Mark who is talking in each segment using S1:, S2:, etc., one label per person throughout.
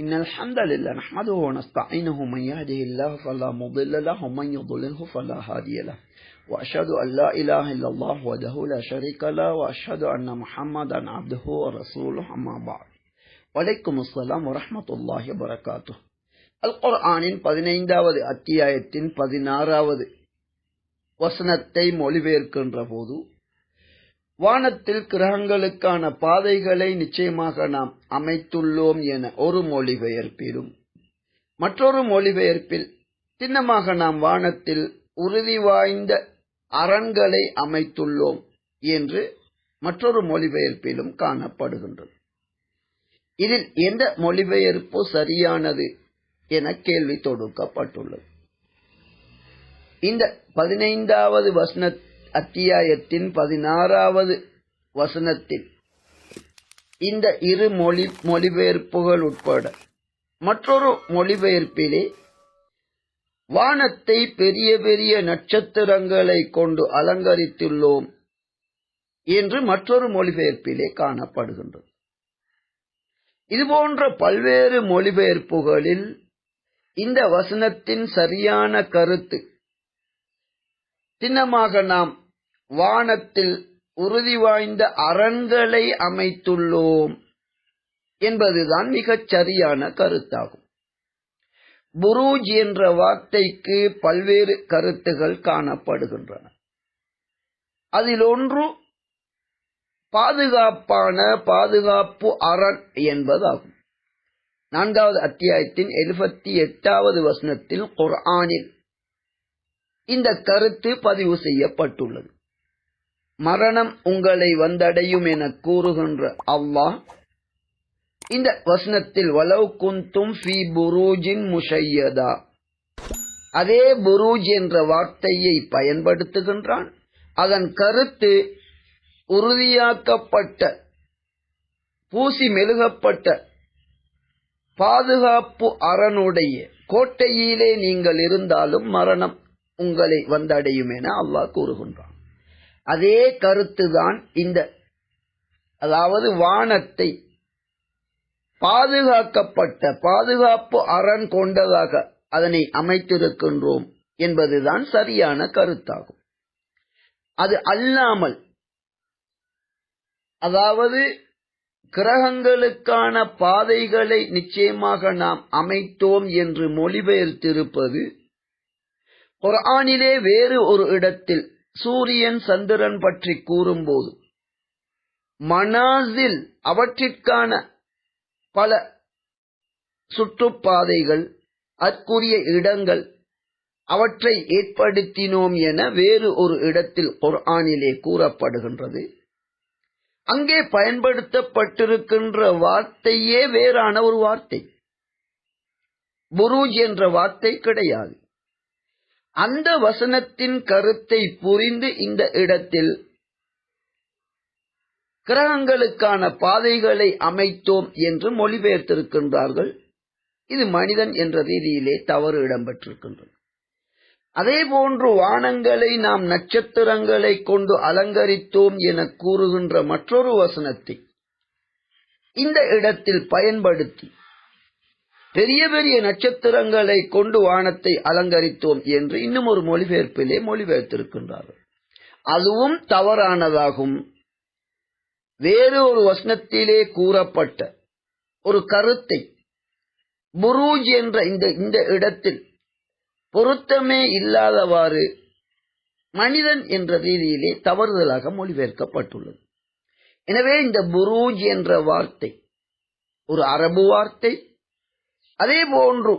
S1: إن الحمد لله نحمده ونستعينه من يهده الله فلا مضل له ومن يضلله فلا هادي له. وأشهد أن لا إله إلا الله وحده لا شريك له وأشهد أن محمدا عبده ورسوله أما بعد. وعليكم السلام ورحمة الله وبركاته. القرآن بذنين داود பதினைந்தாவது بذنارا وسنتي مولي بيركن போது வானத்தில் கிரகங்களுக்கான பாதைகளை நிச்சயமாக நாம் அமைத்துள்ளோம் என ஒரு மொழிபெயர்ப்பிலும். மற்றொரு மொழிபெயர்ப்பில் சின்னமாக நாம் வானத்தில் உறுதி வாய்ந்த அரண்களை அமைத்துள்ளோம் என்று மற்றொரு மொழிபெயர்ப்பிலும் காணப்படுகின்றது. இதில் எந்த மொழிபெயர்ப்பு சரியானது என கேள்வி தொடுக்கப்பட்டுள்ளது. இந்த பதினைந்தாவது வசன அத்தியாயத்தின் பதினாறாவது வசனத்தில். இந்த இரு மொழி மொழிபெயர்ப்புகள் உட்பட மற்றொரு மொழிபெயர்ப்பிலே வானத்தை பெரிய பெரிய நட்சத்திரங்களை கொண்டு அலங்கரித்துள்ளோம் என்று மற்றொரு மொழிபெயர்ப்பிலே காணப்படுகின்றது. இதுபோன்ற பல்வேறு மொழிபெயர்ப்புகளில் இந்த வசனத்தின் சரியான கருத்து சின்னமாக நாம் வானத்தில் உறுதி வாய்ந்த அரண்களை அமைத்துள்ளோம் என்பதுதான் மிகச் சரியான கருத்தாகும். புரூஜ் என்ற வார்த்தைக்கு பல்வேறு கருத்துகள் காணப்படுகின்றன. அதில் ஒன்று பாதுகாப்பான பாதுகாப்பு அரண் என்பதாகும். நான்காவது அத்தியாயத்தின் எழுபத்தி எட்டாவது வசனத்தில் குர்ஆனில் இந்த கருத்து பதிவு செய்யப்பட்டுள்ளது. மரணம் உங்களை வந்தடையும் என கூறுகின்ற அல்லாஹ் இந்த வசனத்தில் வலவு குந்தும் ஃபி புரூஜின் முஷையதா. அதே புரூஜ் என்ற வார்த்தையை பயன்படுத்துகின்றான். அதன் கருத்து உறுதியாக்கப்பட்ட பூசி மெழுகப்பட்ட பாதுகாப்பு அரணுடைய கோட்டையிலே நீங்கள் இருந்தாலும் மரணம் உங்களை வந்தடையும் என அல்லாஹ் கூறுகின்றான். அதே கருத்துதான் இந்த அதாவது வானத்தை பாதுகாக்கப்பட்ட பாதுகாப்பு அரண் கொண்டதாக அதனை அமைத்திருக்கின்றோம் என்பதுதான் சரியான கருத்தாகும். அது அல்லாமல் அதாவது கிரகங்களுக்கான பாதைகளை நிச்சயமாக நாம் அமைத்தோம் என்று மொழிபெயர்த்திருப்பது குரானிலே வேறு ஒரு இடத்தில் சூரியன் சந்திரன் பற்றி கூறும்போது மனாசில் அவற்றிற்கான பல சுற்றுப்பாதைகள் அற்குரிய இடங்கள் அவற்றை ஏற்படுத்தினோம் என வேறு ஒரு இடத்தில் குர்ஆனிலே கூறப்படுகின்றது. அங்கே பயன்படுத்தப்பட்டிருக்கின்ற வார்த்தையே வேறான ஒரு வார்த்தை. புரூஜ் என்ற வார்த்தை கிடையாது. அந்த வசனத்தின் கருத்தை புரிந்து இந்த இடத்தில் கிரகங்களுக்கான பாதைகளை அமைத்தோம் என்று மொழிபெயர்த்திருக்கின்றார்கள். இது மனிதன் என்ற ரீதியிலே தவறு இடம்பெற்றிருக்கின்றது. அதே போன்று வானங்களை நாம் நட்சத்திரங்களை கொண்டு அலங்கரித்தோம் என கூறுகின்ற மற்றொரு வசனத்தை இந்த இடத்தில் பயன்படுத்தி பெரிய பெரிய நட்சத்திரங்களை கொண்டு வானத்தை அலங்கரித்தோம் என்று இன்னும் ஒரு மொழிபெயர்ப்பிலே மொழிபெயர்த்திருக்கின்றார்கள். அதுவும் தவறானதாகும். வேறு ஒரு வசனத்திலே கூறப்பட்ட ஒரு கருத்தை புரூஜ் என்ற இந்த இந்த இடத்தில் பொருத்தமே இல்லாதவாறு மனிதன் என்ற ரீதியிலே தவறுதலாக மொழிபெயர்க்கப்பட்டுள்ளது. எனவே இந்த புரூஜ் என்ற வார்த்தை ஒரு அரபு வார்த்தை அதே போன்று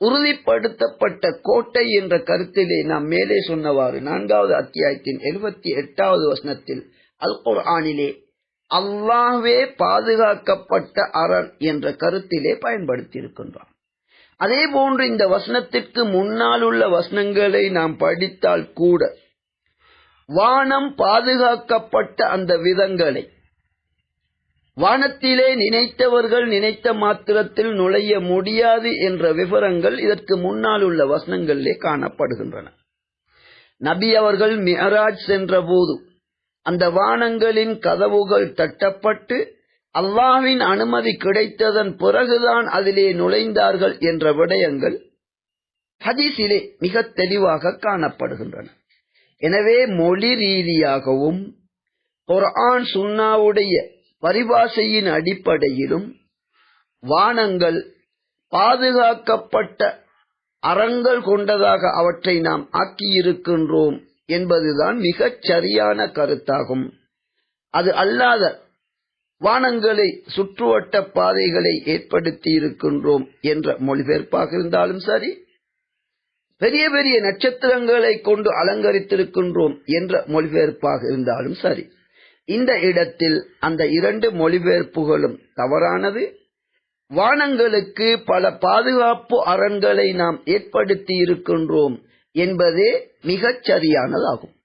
S1: உறுதிப்படுத்தப்பட்ட கோட்டை என்ற கருத்திலே நாம் மேலே சொன்னவாறு நான்காவது அத்தியாயத்தின் எழுபத்தி எட்டாவது வசனத்தில் அல் குர்ஆனிலே அல்லாவே பாதுகாக்கப்பட்ட அரண் என்ற கருத்திலே பயன்படுத்தி இருக்கின்றான் அதே போன்று இந்த வசனத்திற்கு முன்னால் உள்ள வசனங்களை நாம் படித்தால் கூட வானம் பாதுகாக்கப்பட்ட அந்த விதங்களை வானத்திலே நினைத்தவர்கள் நினைத்த மாத்திரத்தில் நுழைய முடியாது என்ற விவரங்கள் இதற்கு முன்னால் உள்ள வசனங்களிலே காணப்படுகின்றன. நபி அவர்கள் மியராஜ் சென்ற போது அந்த வானங்களின் கதவுகள் தட்டப்பட்டு அல்லாவின் அனுமதி கிடைத்ததன் பிறகுதான் அதிலே நுழைந்தார்கள் என்ற விடயங்கள் ஹதீஸிலே மிக தெளிவாக காணப்படுகின்றன. எனவே மொழி ரீதியாகவும் குர்ஆன் சுன்னாவுடைய பரிபாஷையின் அடிப்படையிலும் வானங்கள் பாதுகாக்கப்பட்ட அறங்கள் கொண்டதாக அவற்றை நாம் ஆக்கியிருக்கின்றோம் என்பதுதான் மிகச் சரியான கருத்தாகும். அது அல்லாத வானங்களை சுற்றுவட்ட பாதைகளை ஏற்படுத்தி இருக்கின்றோம் என்ற மொழிபெயர்ப்பாக இருந்தாலும் சரி பெரிய பெரிய நட்சத்திரங்களை கொண்டு அலங்கரித்திருக்கின்றோம் என்ற மொழிபெயர்ப்பாக இருந்தாலும் சரி இந்த இடத்தில் அந்த இரண்டு மொழிபெயர்ப்புகளும் தவறானது. வானங்களுக்கு பல பாதுகாப்பு அரண்களை நாம் ஏற்படுத்தி இருக்கின்றோம் என்பதே மிகச் சரியானதாகும்